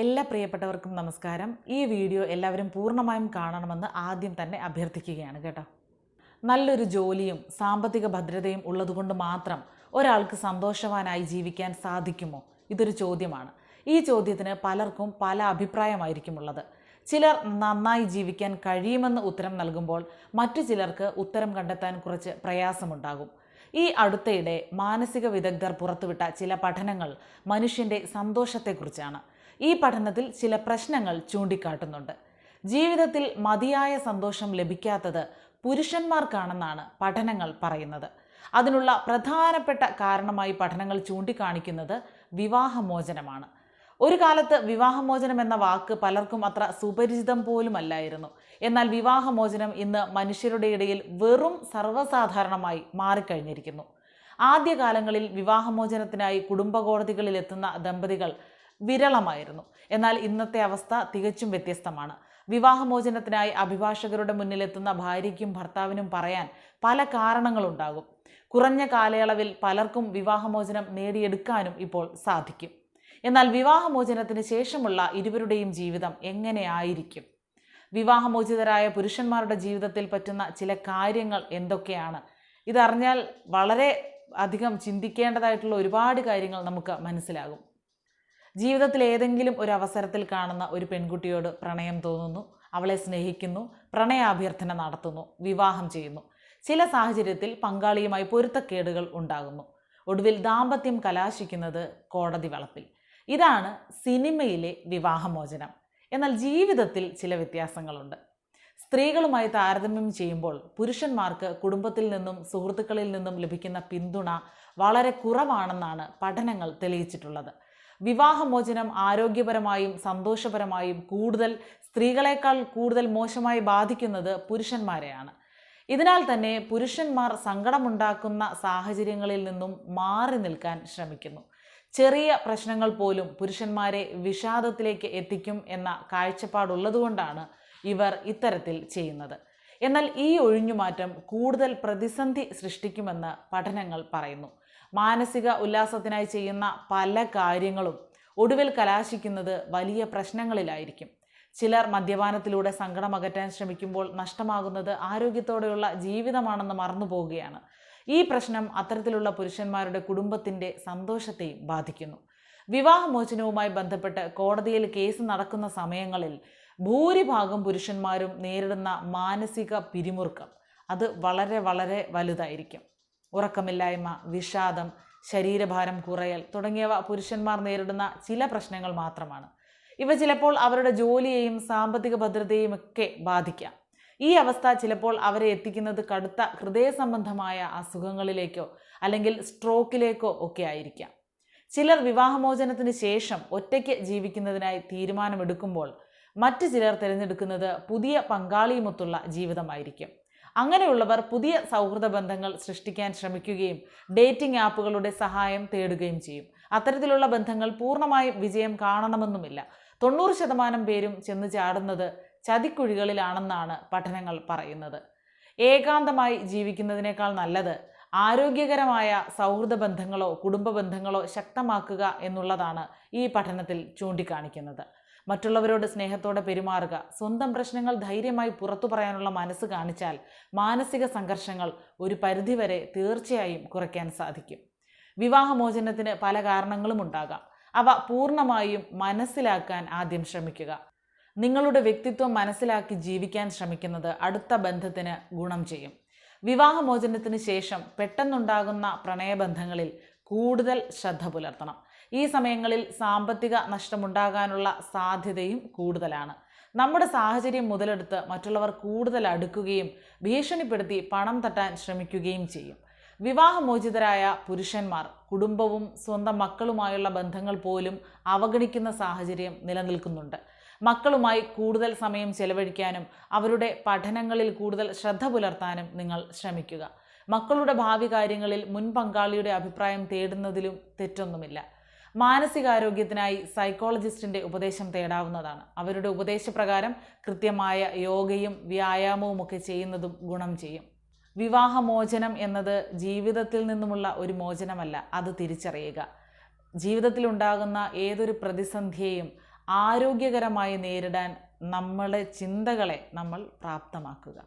എല്ലാ പ്രിയപ്പെട്ടവർക്കും നമസ്കാരം. ഈ വീഡിയോ എല്ലാവരും പൂർണമായും കാണണമെന്ന് ആദ്യം തന്നെ അഭ്യർത്ഥിക്കുകയാണ് കേട്ടോ. നല്ലൊരു ജോലിയും സാമ്പത്തിക ഭദ്രതയും ഉള്ളതുകൊണ്ട് മാത്രം ഒരാൾക്ക് സന്തോഷവാനായി ജീവിക്കാൻ സാധിക്കുമോ? ഇതൊരു ചോദ്യമാണ്. ഈ ചോദ്യത്തിന് പലർക്കും പല അഭിപ്രായമായിരിക്കും ഉള്ളത്. ചിലർ നന്നായി ജീവിക്കാൻ കഴിയുമെന്ന് ഉത്തരം നൽകുമ്പോൾ മറ്റു ചിലർക്ക് ഉത്തരം കണ്ടെത്താൻ കുറച്ച് പ്രയാസമുണ്ടാകും. ഈ അടുത്തയിടെ മാനസിക വിദഗ്ധർ പുറത്തുവിട്ട ചില പഠനങ്ങൾ മനുഷ്യന്റെ സന്തോഷത്തെക്കുറിച്ചാണ്. ഈ പഠനത്തിൽ ചില പ്രശ്നങ്ങൾ ചൂണ്ടിക്കാട്ടുന്നുണ്ട്. ജീവിതത്തിൽ മതിയായ സന്തോഷം ലഭിക്കാത്തത് പുരുഷന്മാർക്കാണെന്നാണ് പഠനങ്ങൾ പറയുന്നത്. അതിനുള്ള പ്രധാനപ്പെട്ട കാരണമായി പഠനങ്ങൾ ചൂണ്ടിക്കാണിക്കുന്നത് വിവാഹമോചനമാണ്. ഒരു കാലത്ത് വിവാഹമോചനം എന്ന വാക്ക് പലർക്കും അത്ര സുപരിചിതം പോലും അല്ലായിരുന്നു എന്നാൽ വിവാഹമോചനം ഇന്ന് മനുഷ്യരുടെ ഇടയിൽ വെറും സർവസാധാരണമായി മാറിക്കഴിഞ്ഞിരിക്കുന്നു. ആദ്യകാലങ്ങളിൽ വിവാഹമോചനത്തിനായി കുടുംബകോടതികളിൽ എത്തുന്ന ദമ്പതികൾ വിരളമായിരുന്നു. എന്നാൽ ഇന്നത്തെ അവസ്ഥ തികച്ചും വ്യത്യസ്തമാണ്. വിവാഹമോചനത്തിനായി അഭിഭാഷകരുടെ മുന്നിലെത്തുന്ന ഭാര്യയ്ക്കും ഭർത്താവിനും പറയാൻ പല കാരണങ്ങളുണ്ടാകും. കുറഞ്ഞ കാലയളവിൽ പലർക്കും വിവാഹമോചനം നേടിയെടുക്കാനും ഇപ്പോൾ സാധിക്കും. എന്നാൽ വിവാഹമോചനത്തിന് ശേഷമുള്ള ഇരുവരുടെയും ജീവിതം എങ്ങനെയായിരിക്കും? വിവാഹമോചിതരായ പുരുഷന്മാരുടെ ജീവിതത്തിൽ പറ്റുന്ന ചില കാര്യങ്ങൾ എന്തൊക്കെയാണ്? ഇതറിഞ്ഞാൽ വളരെ അധികം ചിന്തിക്കേണ്ടതായിട്ടുള്ള ഒരുപാട് കാര്യങ്ങൾ നമുക്ക് മനസ്സിലാകും. ജീവിതത്തിൽ ഏതെങ്കിലും ഒരു അവസരത്തിൽ കാണുന്ന ഒരു പെൺകുട്ടിയോട് പ്രണയം തോന്നുന്നു അവളെ സ്നേഹിക്കുന്നു പ്രണയാഭ്യർത്ഥന നടത്തുന്നു വിവാഹം ചെയ്യുന്നു. ചില സാഹചര്യത്തിൽ പങ്കാളിയുമായി പൊരുത്തക്കേടുകൾ ഉണ്ടാകുന്നു. ഒടുവിൽ ദാമ്പത്യം കലാശിക്കുന്നത് കോടതി വളപ്പിൽ. ഇതാണ് സിനിമയിലെ വിവാഹമോചനം. എന്നാൽ ജീവിതത്തിൽ ചില വ്യത്യാസങ്ങളുണ്ട്. സ്ത്രീകളുമായി താരതമ്യം ചെയ്യുമ്പോൾ പുരുഷന്മാർക്ക് കുടുംബത്തിൽ നിന്നും സുഹൃത്തുക്കളിൽ നിന്നും ലഭിക്കുന്ന പിന്തുണ വളരെ കുറവാണെന്നാണ് പഠനങ്ങൾ തെളിയിച്ചിട്ടുള്ളത്. വിവാഹമോചനം ആരോഗ്യപരമായും സന്തോഷപരമായും കൂടുതൽ സ്ത്രീകളെക്കാൾ കൂടുതൽ മോശമായി ബാധിക്കുന്നത് പുരുഷന്മാരെയാണ്. ഇതിനാൽ തന്നെ പുരുഷന്മാർ സങ്കടമുണ്ടാക്കുന്ന സാഹചര്യങ്ങളിൽ നിന്നും മാറി നിൽക്കാൻ ശ്രമിക്കുന്നു. ചെറിയ പ്രശ്നങ്ങൾ പോലും പുരുഷന്മാരെ വിഷാദത്തിലേക്ക് എത്തിക്കും എന്ന കാഴ്ചപ്പാടുള്ളതുകൊണ്ടാണ് ഇവർ ഇത്തരത്തിൽ ചെയ്യുന്നത്. എന്നാൽ ഈ ഒഴിഞ്ഞുമാറ്റം കൂടുതൽ പ്രതിസന്ധി സൃഷ്ടിക്കുമെന്ന് പഠനങ്ങൾ പറയുന്നു. മാനസിക ഉല്ലാസത്തിനായി ചെയ്യുന്ന പല കാര്യങ്ങളും ഒടുവിൽ കലാശിക്കുന്നത് വലിയ പ്രശ്നങ്ങളിലായിരിക്കും. ചിലർ മദ്യപാനത്തിലൂടെ സങ്കടം അകറ്റാൻ ശ്രമിക്കുമ്പോൾ നഷ്ടമാകുന്നത് ആരോഗ്യത്തോടെയുള്ള ജീവിതമാണെന്ന് മറന്നു പോവുകയാണ് ഈ പ്രശ്നം അത്തരത്തിലുള്ള പുരുഷന്മാരുടെ കുടുംബത്തിന്റെ സന്തോഷത്തെയും ബാധിക്കുന്നു. വിവാഹമോചനവുമായി ബന്ധപ്പെട്ട് കോടതിയിൽ കേസ് നടക്കുന്ന സമയങ്ങളിൽ ഭൂരിഭാഗം പുരുഷന്മാരും നേരിടുന്ന മാനസിക പിരിമുറുക്കം അത് വളരെ വളരെ വലുതായിരിക്കും. ഉറക്കമില്ലായ്മ വിഷാദം ശരീരഭാരം കുറയൽ തുടങ്ങിയവ പുരുഷന്മാർ നേരിടുന്ന ചില പ്രശ്നങ്ങൾ മാത്രമാണ്. ഇവ ചിലപ്പോൾ അവരുടെ ജോലിയെയും സാമ്പത്തിക ഭദ്രതയും ഒക്കെ ബാധിക്കാം. ഈ അവസ്ഥ ചിലപ്പോൾ അവരെ എത്തിക്കുന്നത് കടുത്ത ഹൃദയ സംബന്ധമായ അസുഖങ്ങളിലേക്കോ അല്ലെങ്കിൽ സ്ട്രോക്കിലേക്കോ ഒക്കെ ആയിരിക്കാം. ചിലർ വിവാഹമോചനത്തിന് ശേഷം ഒറ്റയ്ക്ക് ജീവിക്കുന്നതിനായി തീരുമാനമെടുക്കുമ്പോൾ മറ്റു ചിലർ തിരഞ്ഞെടുക്കുന്നത് പുതിയ പങ്കാളിയുമൊത്തുള്ള ജീവിതമായിരിക്കും. അങ്ങനെയുള്ളവർ പുതിയ സൗഹൃദ ബന്ധങ്ങൾ സൃഷ്ടിക്കാൻ ശ്രമിക്കുകയും ഡേറ്റിംഗ് ആപ്പുകളുടെ സഹായം തേടുകയും ചെയ്യും. അത്തരത്തിലുള്ള ബന്ധങ്ങൾ പൂർണമായും വിജയം കാണണമെന്നുമില്ല. തൊണ്ണൂറ് ശതമാനം പേരും ചെന്ന് ചാടുന്നത് ചതിക്കുഴികളിലാണെന്നാണ് പഠനങ്ങൾ പറയുന്നത്. ഏകാന്തമായി ജീവിക്കുന്നതിനേക്കാൾ നല്ലത് ആരോഗ്യകരമായ സൗഹൃദ ബന്ധങ്ങളോ കുടുംബ ബന്ധങ്ങളോ ശക്തമാക്കുക എന്നുള്ളതാണ് ഈ പഠനത്തിൽ ചൂണ്ടിക്കാണിക്കുന്നത്. മറ്റുള്ളവരോട് സ്നേഹത്തോടെ പെരുമാറുക സ്വന്തം പ്രശ്നങ്ങൾ ധൈര്യമായി പുറത്തു പറയാനുള്ള മനസ്സ് കാണിച്ചാൽ മാനസിക സംഘർഷങ്ങൾ ഒരു പരിധിവരെ തീർച്ചയായും കുറയ്ക്കാൻ സാധിക്കും. വിവാഹമോചനത്തിന് പല കാരണങ്ങളും ഉണ്ടാകാം. അവ പൂർണമായും മനസ്സിലാക്കാൻ ആദ്യം ശ്രമിക്കുക. നിങ്ങളുടെ വ്യക്തിത്വം മനസ്സിലാക്കി ജീവിക്കാൻ ശ്രമിക്കുന്നത് അടുത്ത ബന്ധത്തിന് ഗുണം ചെയ്യും. വിവാഹമോചനത്തിന് ശേഷം പെട്ടെന്നുണ്ടാകുന്ന പ്രണയബന്ധങ്ങളിൽ കൂടുതൽ ശ്രദ്ധ പുലർത്തണം. ഈ സമയങ്ങളിൽ സാമ്പത്തിക നഷ്ടമുണ്ടാകാനുള്ള സാധ്യതയും കൂടുതലാണ്. നമ്മുടെ സാഹചര്യം മുതലെടുത്ത് മറ്റുള്ളവർ കൂടുതൽ അടുക്കുകയും ഭീഷണിപ്പെടുത്തി പണം തട്ടാൻ ശ്രമിക്കുകയും ചെയ്യും. വിവാഹമോചിതരായ പുരുഷന്മാർ കുടുംബവും സ്വന്തം മക്കളുമായുള്ള ബന്ധങ്ങൾ പോലും അവഗണിക്കുന്ന സാഹചര്യം നിലനിൽക്കുന്നുണ്ട്. മക്കളുമായി കൂടുതൽ സമയം ചെലവഴിക്കാനും അവരുടെ പഠനങ്ങളിൽ കൂടുതൽ ശ്രദ്ധ പുലർത്താനും നിങ്ങൾ ശ്രമിക്കുക. മക്കളുടെ ഭാവി കാര്യങ്ങളിൽ മുൻ പങ്കാളിയുടെ അഭിപ്രായം തേടുന്നതിലും തെറ്റൊന്നുമില്ല. മാനസികാരോഗ്യത്തിനായി സൈക്കോളജിസ്റ്റിന്റെ ഉപദേശം തേടാവുന്നതാണ്. അവരുടെ ഉപദേശപ്രകാരം കൃത്യമായ യോഗയും വ്യായാമവും ഒക്കെ ചെയ്യുന്നതും ഗുണം ചെയ്യും. വിവാഹമോചനം എന്നത് ജീവിതത്തിൽ നിന്നുമുള്ള ഒരു മോചനമല്ല അത് തിരിച്ചറിയുക. ജീവിതത്തിലുണ്ടാകുന്ന ഏതൊരു പ്രതിസന്ധിയെയും ആരോഗ്യകരമായി നേരിടാൻ നമ്മളെ ചിന്തകളെ നമ്മൾ പ്രാപ്തമാക്കുക.